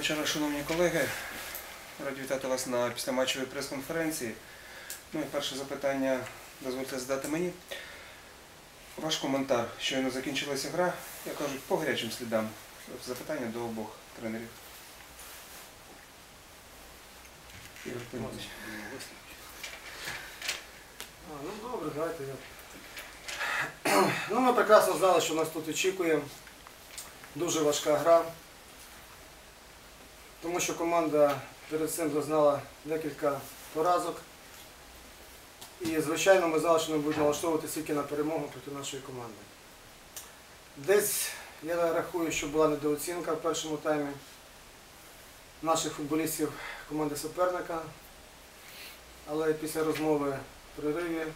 вечора, шановні колеги. Раді вітати вас на післяматчевій прес-конференції. Ну і перше запитання дозвольте задати мені. Ваш коментар. Щойно закінчилася гра, як кажуть, по гарячим слідам. Запитання до обох тренерів. Ну добре, давайте я. Ну, ми прекрасно знали, що нас тут очікує. Дуже важка гра. Тому що команда перед цим зазнала декілька поразок. І, звичайно, ми ми будемо налаштовувати тільки на перемогу проти нашої команди. Десь я рахую, що була недооцінка в першому таймі наших футболістів команди суперника. Але після розмови в перериві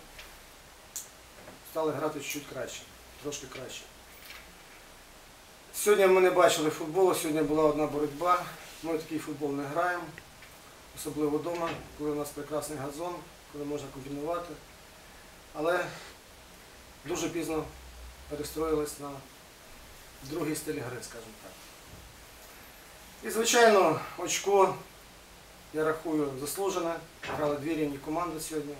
стали грати чуть краще, трошки краще. Сьогодні ми не бачили футболу, сьогодні була одна боротьба. Ми такий футбол не граємо, особливо вдома, коли у нас прекрасний газон, коли можна комбінувати. Але дуже пізно перестроїлись на другий стиль гри, скажімо так. І, звичайно, очко, я рахую, заслужене. Грали дві рівні команди сьогодні.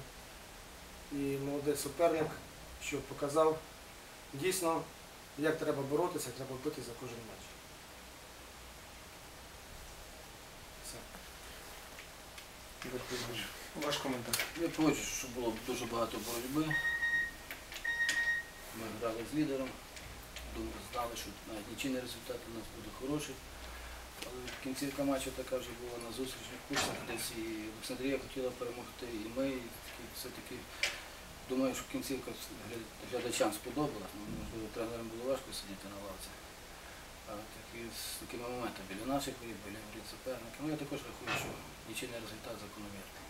І молодий суперник, що показав дійсно, як треба боротися, як треба бити за кожен матч. Все. Ваш коментар. Я погоджуюсь, що було дуже багато боротьби. Ми грали з лідером, думали, знали, що навіть нічийний результат у нас буде хороший. Але кінцівка матчу така вже була на зустрічних курсах, десь і Олександрія хотіла перемогти, і ми і таки все-таки думаю, що кінцівка гля- глядачам сподобалась. Ну, можливо, тренерам було важко сидіти на лавці. Але такі, з такими моментами біля наших воріт, біля воріт суперника. Ну, я також рахую, що нічийний результат закономірний.